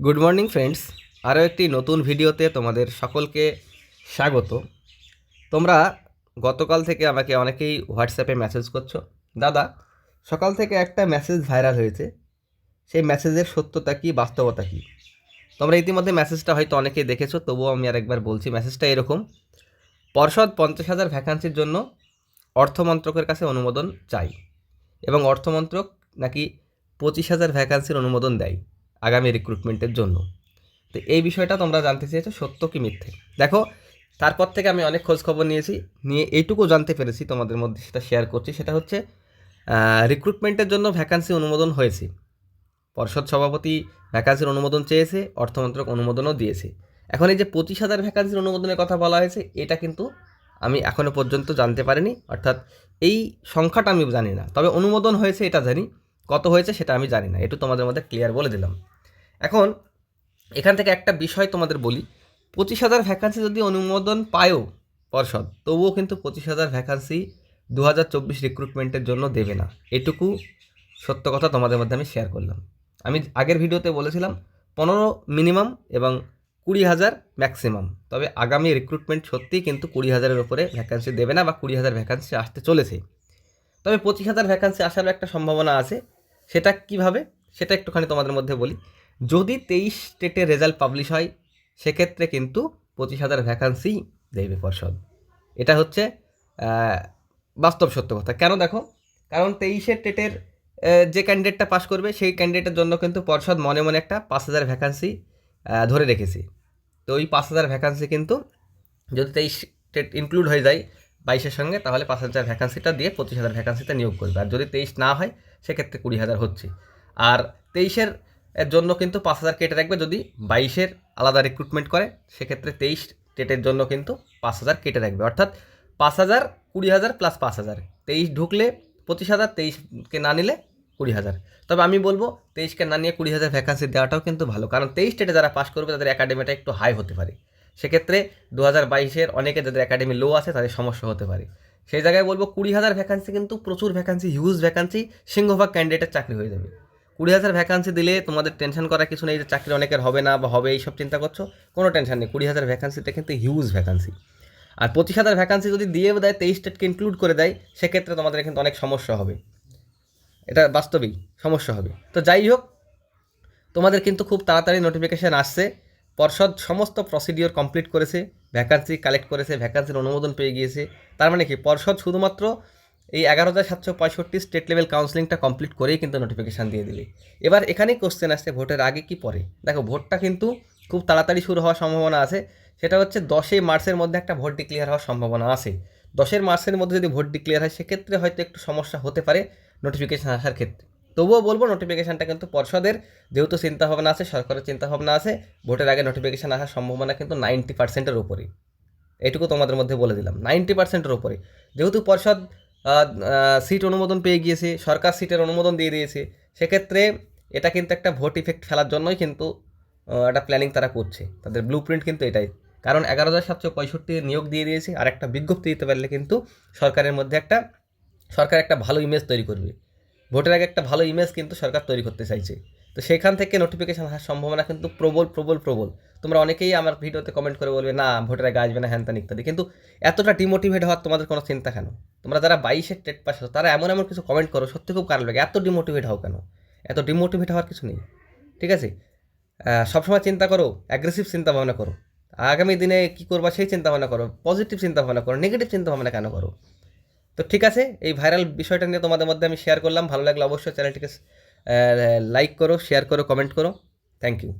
Good morning friends, আরও একটি নতুন ভিডিওতে তোমাদের সকলকে স্বাগত। তোমরা গতকাল থেকে আমাকে অনেকেই হোয়াটসঅ্যাপে মেসেজ করছ। দাদা, সকাল থেকে একটা মেসেজ ভাইরাল হয়েছে। সেই মেসেজের সত্যতা কী, বাস্তবতা কী? তোমরা ইতিমধ্যে মেসেজটা হয়তো অনেকেই দেখেছ, তবুও আমি আরেকবার বলছি মেসেজটা এরকম। পর্ষদ পঞ্চাশ হাজার ভ্যাকান্সির জন্য অর্থমন্ত্রকের কাছে অনুমোদন চাই এবং অর্থমন্ত্রক নাকি পঁচিশ হাজার ভ্যাকান্সির অনুমোদন দেয়। আগামী রিক্রুটমেন্টের জন্য। তো এই বিষয়টা তোমরা জানতে চেয়েছো, সত্য কি মিথ্যে? দেখো, তারপর থেকে আমি অনেক খোঁজ খবর নিয়েছি, নিয়ে এইটুকু জানতে পেরেছি তোমাদের মধ্যে সেটা শেয়ার করছি। সেটা হচ্ছে রিক্রুটমেন্টের জন্য ভ্যাকান্সি অনুমোদন হয়েছে। পর্ষদ সভাপতি ভ্যাকান্সির অনুমোদন চেয়েছে, অর্থমন্ত্রক অনুমোদনও দিয়েছে। এখন এই যে পঁচিশ হাজার ভ্যাকান্সির অনুমোদনের কথা বলা হয়েছে, এটা কিন্তু আমি এখনও পর্যন্ত জানতে পারিনি, অর্থাৎ এই সংখ্যাটা আমি জানি না। তবে অনুমোদন হয়েছে এটা জানি, কত হয়েছে সেটা আমি জানি না একটু তোমাদের মধ্যে ক্লিয়ার বলে দিলাম। এখন এখান থেকে একটা বিষয় তোমাদের বলি। পঁচিশ হাজার ভ্যাকান্সি যদি অনুমোদন পায়ও পর্ষদ, তবুও কিন্তু পঁচিশ হাজার ভ্যাকান্সি দু হাজার চব্বিশ রিক্রুটমেন্টের জন্য দেবে না। এটুকু সত্য কথা তোমাদের মধ্যে আমি শেয়ার করলাম। আমি আগের ভিডিওতে বলেছিলাম, পনেরো মিনিমাম এবং কুড়ি হাজার ম্যাক্সিমাম তবে আগামী রিক্রুটমেন্ট সত্যিই কিন্তু কুড়ি হাজারের উপরে ভ্যাকান্সি দেবে না বা কুড়ি হাজার ভ্যাকান্সি আসতে চলেছে। তবে পঁচিশ হাজার ভ্যাকান্সি আসারও একটা সম্ভাবনা আছে। সেটা কীভাবে? সেটা একটুখানি তোমাদের মধ্যে বলি। যদি তেইশ স্টেটের রেজাল্ট পাবলিশ হয়, সেক্ষেত্রে কিন্তু পঁচিশ হাজার ভ্যাকান্সি দেবে পর্ষদ। এটা হচ্ছে বাস্তব সত্য কথা। কেন দেখো? কারণ তেইশের টেটের যে ক্যান্ডিডেটটা পাস করবে, সেই ক্যান্ডিডেটের জন্য কিন্তু পর্ষদ মনে মনে একটা পাঁচ হাজার ভ্যাকান্সি ধরে রেখেছি। তো ওই পাঁচ হাজার ভ্যাকান্সি কিন্তু যদি তেইশ টেট ইনক্লুড হয়ে যায় বাইশের সঙ্গে, তাহলে পাঁচ হাজার ভ্যাকান্সিটা দিয়ে পঁচিশ হাজার ভ্যাকান্সিতে নিয়োগ করবে। আর যদি তেইশ না হয়, সেক্ষেত্রে কুড়ি হাজার হচ্ছে। আর তেইশের এর জন্য কিন্তু পাঁচ হাজার কেটে রাখবে যদি বাইশের আলাদা রিক্রুটমেন্ট করে, সেক্ষেত্রে তেইশ টেটের জন্য কিন্তু পাঁচ হাজার কেটে রাখবে অর্থাৎ পাঁচ হাজার, কুড়ি হাজার প্লাস পাঁচ হাজার। তেইশ ঢুকলে পঁচিশ হাজার তেইশকে না নিলে কুড়ি হাজার। তবে আমি বলব তেইশকে না নিয়ে কুড়ি হাজার ভ্যাকান্সি দেওয়াটাও কিন্তু ভালো। কারণ তেইশ টেটে যারা পাস করবে, তাদের একাডেমিটা একটু হাই হতে পারে। সেক্ষেত্রে দু হাজার বাইশের অনেকে যাদের একাডেমি লো আছে, তাদের সমস্যা হতে পারে। সেই জায়গায় বলব, কুড়ি হাজার ভ্যাকান্সি কিন্তু প্রচুর ভ্যাকান্সি হিউজ ভ্যাকান্সি সিংহভাগ ক্যান্ডিডেটের চাকরি হয়ে যাবে। কুড়ি হাজার ভ্যাকান্সি দিলে তোমাদের টেনশন করার কিছু নেই যে চাকরি অনেকের হবে না বা হবে, এইসব চিন্তা করছ। কোনো টেনশন নেই। কুড়ি হাজার ভ্যাকান্সিটা কিন্তু হিউজ ভ্যাকান্সি আর পঁচিশ হাজার ভ্যাকান্সি যদি দিয়ে দেয়, তেইশ স্টেটকে ইনক্লুড করে দেয়, সেক্ষেত্রে তোমাদের কিন্তু অনেক সমস্যা হবে। এটা বাস্তবিক, সমস্যা হবে। তো যাই হোক, তোমাদের কিন্তু খুব তাড়াতাড়ি নোটিফিকেশান আসছে। পর্ষদ সমস্ত প্রসিডিওর কমপ্লিট করেছে ভ্যাকান্সি কালেক্ট করেছে ভ্যাকান্সির অনুমোদন পেয়ে গিয়েছে। তার মানে কি? পর্ষদ শুধুমাত্র এই এগারো হাজার সাতশো পঁয়ষট্টি স্টেট লেভেল কাউন্সিলিংটা কমপ্লিট করেই কিন্তু নোটিফিকেশান দিয়ে দিবে এবার এখানেই কোশ্চেন আসছে, ভোটের আগে কি পরে? দেখো, ভোটটা কিন্তু খুব তাড়াতাড়ি শুরু হওয়ার সম্ভাবনা আছে। সেটা হচ্ছে দশই মার্চের মধ্যে একটা ভোট ডিক্লেয়ার হওয়ার সম্ভাবনা আছে। দশের মার্চের মধ্যে যদি ভোট ডিক্লেয়ার হয়, সেক্ষেত্রে হয়তো একটু সমস্যা হতে পারে নোটিফিকেশান আসার ক্ষেত্রে। তবুও বলব নোটিফিকেশানটা কিন্তু পর্ষদের যেহেতু চিন্তাভাবনা আছে, সরকারের চিন্তাভাবনা আছে, ভোটের আগে নোটিফিকেশান আসার সম্ভাবনা কিন্তু নাইনটি পার্সেন্টের উপরে। এটুকু তোমাদের মধ্যে বলে দিলাম নাইনটি পার্সেন্টের উপরে। যেহেতু পর্ষদ সিট অনুমোদন পেয়ে গিয়েছে, সরকার সিটের অনুমোদন দিয়ে দিয়েছে। সেক্ষেত্রে এটা কিন্তু একটা ভোট ইফেক্ট ফেলার জন্যই কিন্তু একটা প্ল্যানিং তারা করছে। তাদের ব্লু প্রিন্ট কিন্তু এটাই। কারণ এগারো হাজার সাতশো পঁয়ষট্টি নিয়োগ দিয়ে দিয়েছে, আর একটা বিজ্ঞপ্তি দিতে পারলে কিন্তু সরকারের মধ্যে একটা, সরকার একটা ভালো ইমেজ তৈরি করবে। ভোটের আগে একটা ভালো ইমেজ কিন্তু সরকার তৈরি করতে চাইছে। তো সেখান থেকে নোটিফিকেশান আসার সম্ভাবনা কিন্তু প্রবল প্রবল প্রবল। তোমরা অনেকেই আমার ভিডিওতে কমেন্ট করে বলবে, না, ভোটের আগে আসবে না, হ্যান ত্যান ইত্যাদি। কিন্তু এতটা ডিমোটিভেট হওয়ার তোমাদের কোনো চিন্তা কেন? তোমরা যারা বাইশের টেট পাস তারা এমন এমন কিছু কমেন্ট করো, সত্যি খুব খারাপ লাগে। এত ডিমোটিভেট হও কেন? এত ডিমোটিভেট হওয়ার কিছু নেই। ঠিক আছে? সবসময় চিন্তা করো অ্যাগ্রেসিভ চিন্তা ভাবনা করো। আগামী দিনে কী করবা সেই চিন্তা ভাবনা করো পজিটিভ চিন্তা ভাবনা করো নেগেটিভ চিন্তা ভাবনা কেন করো? তো ঠিক আছে, এই ভাইরাল বিষয়টা নিয়ে তোমাদের মধ্যে আমি শেয়ার করলাম। ভালো লাগলে অবশ্যই চ্যানেলটিকে লাইক করো শেয়ার করো কমেন্ট করো। Thank you